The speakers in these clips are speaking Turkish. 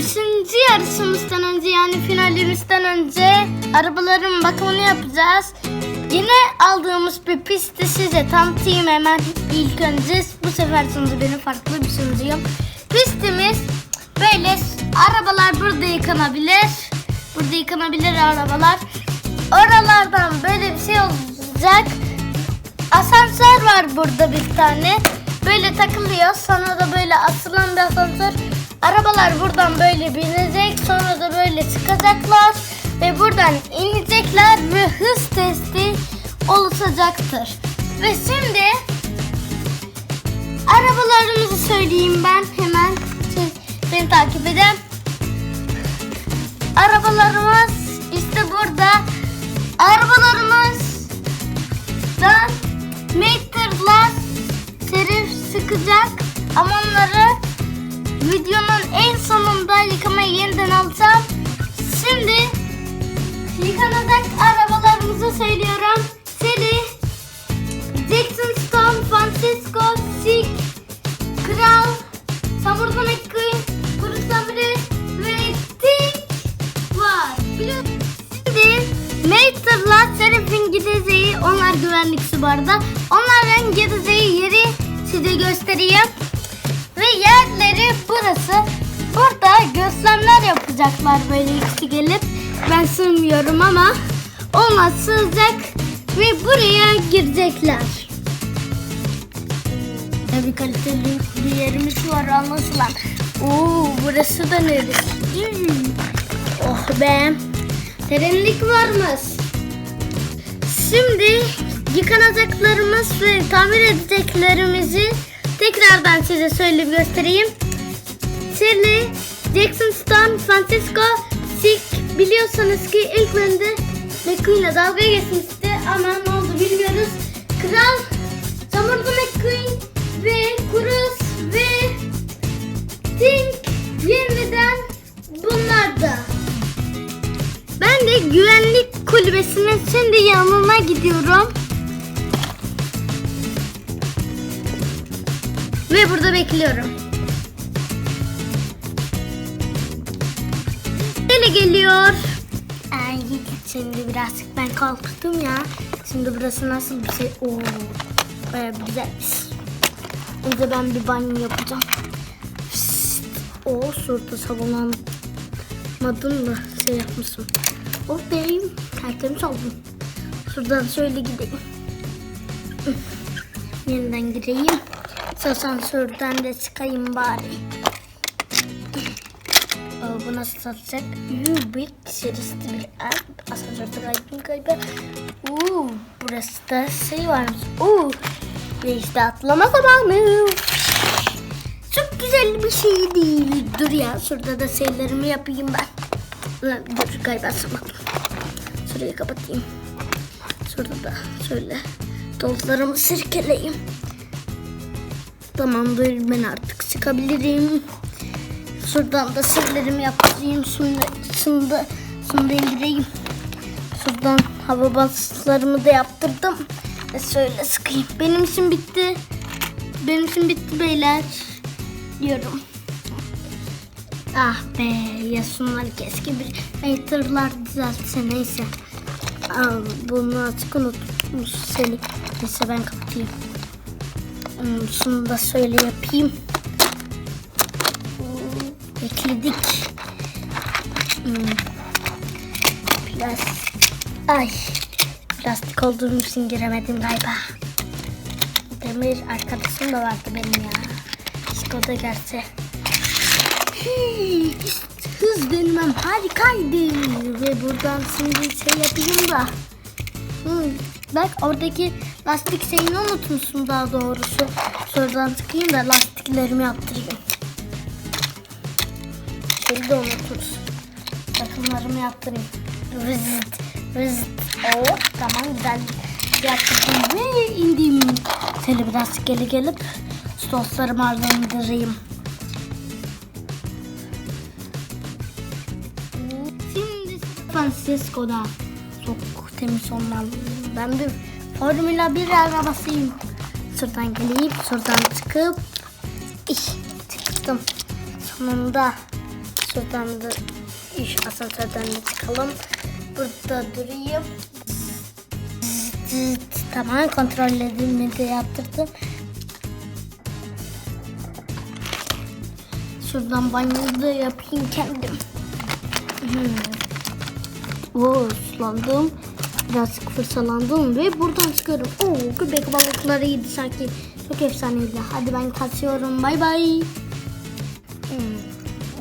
Üçüncü yarışımızdan önce yani finalimizden önce arabaların bakımını yapacağız. Yine aldığımız bir pisti size tanıtayım hemen ilk önce. Bu sefer sunucu benim farklı bir sunucuyum. Pistimiz böyle arabalar burada yıkanabilir. Burada yıkanabilir arabalar. Oralardan böyle bir şey olacak. Asansör var burada bir tane. Böyle takılıyor. Sonra da böyle asılan bir asansör. Arabalar buradan böyle çıkacaklar. Ve buradan inecekler ve hız testi oluşacaktır. Ve şimdi arabalarımızı söyleyeyim ben hemen. Beni takip edin. Arabalarımız işte burada. Arabalarımız da meterlar serif sıkacak ama onları videonun en sonunda yıkamayı yeniden alacağım. Yıkanacak arabalarımızı söylüyorum. Seri Jackson Stone, Francisco, Sig, Kral, Samurda McQueen, Kuru Sabri ve Tik var. Şimdi Mater'la Serif'in gideceği, onlar güvenlikçi bu arada. Onların gideceği yeri size göstereyim. Ve yerleri burası. Burada gözlemler yapacaklar böyle ikisi gelip. Ben sığmıyorum ama onlar sığacak ve buraya girecekler. Tabii kaliteli bir yerimiz var anlaşılan. Oo burası da neresi? Hmm. Oh be. Derinlik varmış. Şimdi yıkanacaklarımız ve tamir edeceklerimizi tekrardan size söyleyip göstereyim. Shirley, Jackson Stone, Francisco, Sick biliyorsanız ki ilk bölümde McQueen'le dalga geçmişti ama ne oldu bilmiyoruz. Kral, Samurda McQueen ve Cruz ve Tink yeniden bunlar da. Ben de güvenlik kulübesinin şimdi yanına gidiyorum. Ve burada bekliyorum. Geliyor. Ay şimdi birazcık ben kalktım ya. Şimdi burası nasıl bir şey? Oo, baya güzelmiş. Önce ben bir banyo yapacağım. O şurada sabunlanmadım da şey yapmışım. Oh beyim tertemiz oldum. Şuradan şöyle gideyim. Yeniden gireyim. Asansörden de çıkayım bari. Bu nasıl satacak? Yuh, büyük serisi bir ev. Asansörde kaydım galiba. Uuu, burası da şey varmış. Uuu, ve işte atlama zamanı. Çok güzel bir şey değil. Dur ya, şurada da şeylerimi yapayım ben. Ulan dur galiba sığmadım. Şurayı kapatayım. Şurada da şöyle dollarımı sirkeleyeyim. Tamamdır ben artık çıkabilirim. Şuradan da sırlarımı yaptırayım. Şimdi, şimdi, şimdi indireyim. Şuradan hava baslarımı da yaptırdım. Ve şöyle sıkayım. Benim işim bitti. Benim işim bitti beyler. Diyorum. Ah be ya şunlar keşke bir meterlar düzeltse neyse. Al, bunu açık unutmuş seni. Neyse ben kapatayım. Hmm, Şunu da şöyle yapayım. Bekledik. Hmm. Plastik. Ay. Plastik olduğum için giremedim galiba. Demir arkadaşım da vardı benim ya. Keşke o da gelse. Hız denemem harikaydı. Ve buradan şimdi şey yapayım da. Hmm, bak oradaki lastik şeyini unutmuşsun daha doğrusu. Şuradan çıkayım da lastiklerimi yaptırayım. Şöyle de unuturuz. Takımlarımı yaptırayım. Rızıt, rızıt. Oh, tamam güzel. Yaptırdım ve indim. Şöyle biraz geri gelip stoslarımı arlandırayım. Şimdi Francisco'da çok temiz olmalı. Ben bir Formula 1 arabasıyım. Şuradan gelip şuradan çıkıp iş çıktım. Sonunda Şuradan da iş asansörden de çıkalım. Burada durayım. Tamam kontrollerimi de yaptırdım. Şuradan banyoyu da yapayım kendim. Hmm. Oo, sulandım. Birazcık fırsalandım ve buradan çıkıyorum. Oo, köpek balıkları iyiydi sanki. Çok efsaneydi. Hadi ben kaçıyorum. Bay bay.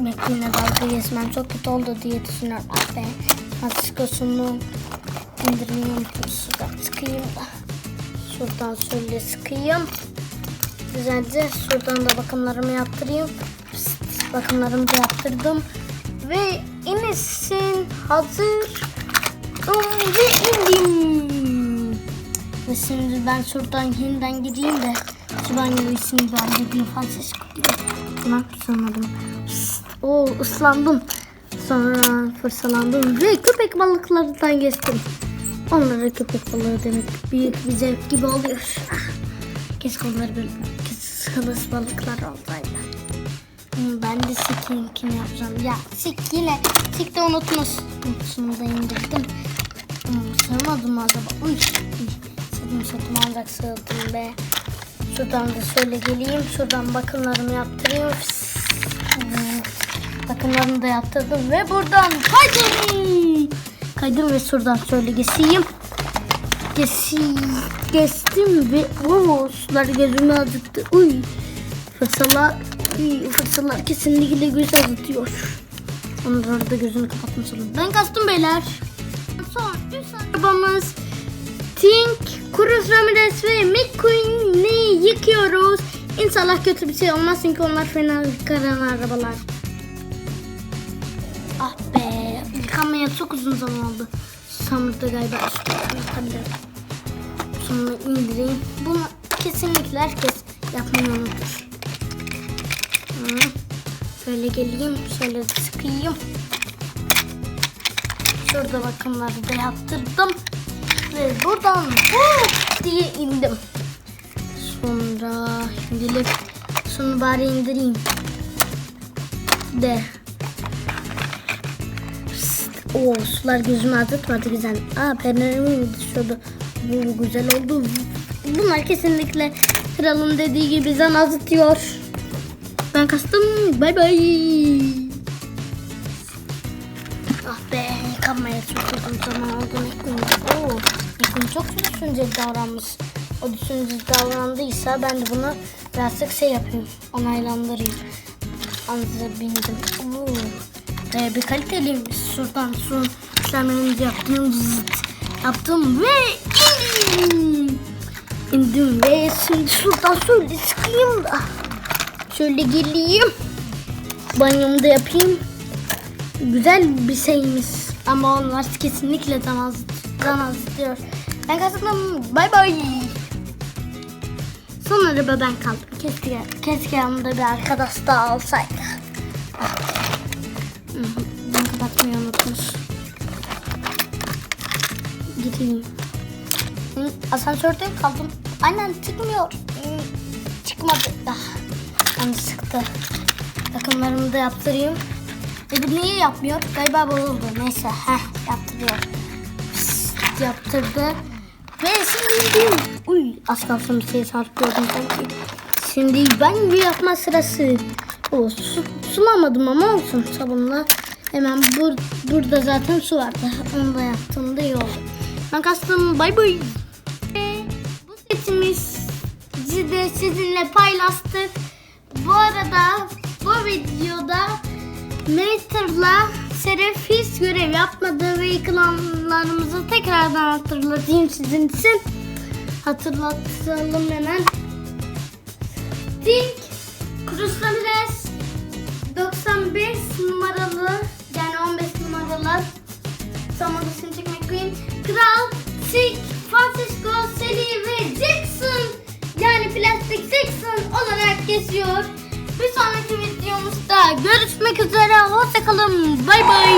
Mekke'yle dalga geçmem çok kötü oldu diye düşünüyorum. Ah be. Maskosunu indirmeyeyim. Şuradan sıkayım da. Şuradan şöyle sıkayım. Güzelce şuradan da bakımlarımı yaptırayım. Bakımlarımı da yaptırdım. Ve Enes'in hazır. Ve indim. Ve şimdi ben şuradan yeniden gideyim de şu banyoyu şimdi ben Francisco gibi. Tamam sanmadım. Oo ıslandım. Sonra fırsalandım ve köpek balıklarından geçtim. Onlara köpek balığı demek büyük bir zevk gibi oluyor. Keşke onlar böyle kıs balıklar olsaydı. Ben de Sik'inkini yapacağım. Ya Sik yine Sik de unutmuş. Şunu da indirdim. Sığmadım acaba? Uy. Sığdım sığdım ancak sığdım be. Şuradan da şöyle geleyim. Şuradan bakımlarımı yaptırayım. Fıs. Bakımlarımı da yaptırdım ve buradan kaydım. Kaydım ve şuradan şöyle geçeyim. Geçeyim. Geçtim ve oo, sular gözümü acıttı. Uy. Fırsalar, uy, fırsalar kesinlikle göz acıtıyor. Onlar da gözünü kapatmış olur. Ben kastım beyler. Son 3 arabamız Tink, Cruz Ramirez ve McQueen'i yıkıyoruz. İnşallah kötü bir şey olmaz çünkü onlar fena karan arabalar. Yıkanmaya çok uzun zaman oldu. Samurda galiba üstüne yıkabilirim. Sonra indireyim. Bunu kesinlikle herkes yapmayı unutur. Şöyle geleyim, şöyle sıkayım. Şurada bakımları da yaptırdım. Ve buradan hop diye indim. Sonra indirip şunu bari indireyim. De. Oo sular gözümü acıtmadı güzel. Aa penceremi düşüyordu. Bu güzel oldu. Bunlar kesinlikle kralın dediği gibi zan acıtıyor. Ben kastım. Bay bay. Ah be yıkanmaya uzun zaman oldu Mekun. Oo, Mekun çok düşünceli davranmış. O düşünceli davrandıysa ben de bunu birazcık şey yapayım. Onaylandırayım. Anzı bindim. Oo. Ee, bir kaliteliymiş. Şuradan şu işlemlerimizi yaptım. Yaptım ve indim. İndim ve şimdi şuradan şöyle sıkayım da. Şöyle geleyim. Banyomu da yapayım. Güzel bir şeymiş. Ama onlar kesinlikle damaz, damaz diyor. Ben kazandım. Bay bay. Son araba ben kaldım. Keşke, keşke yanımda bir arkadaş daha olsaydı. Gideyim. Asansörde kaldım. Aynen çıkmıyor. Çıkmadı. Ah, canım sıktı. Takımlarımı da yaptırayım. E bu niye yapmıyor? Galiba bozuldu. Neyse. Heh yaptırıyor. Psst, yaptırdı. Ve şimdi Uy az kalsın bir şey sarkıyordum sanki. Şimdi ben bir yapma sırası. O su, sulamadım ama olsun sabunla. Hemen bur, burada zaten su vardı. Onu da yaptığımda iyi oldu. Ben kastım bay bay. Ve bu setimizi de sizinle paylaştık. Bu arada bu videoda Master'la Serif hiç görev yapmadığı ve yıkılanlarımızı tekrardan hatırlatayım sizin için. Hatırlatalım hemen. Dink, Cruz Ramirez, 95 numaralı yani 15 numaralı Samuel Sintik McQueen, Kral, Sik, Francisco, Sally ve Jackson yani Plastik Jackson olarak geçiyor. Bir sonraki videomuzda görüşmek üzere. Hoşçakalın. Bay bay.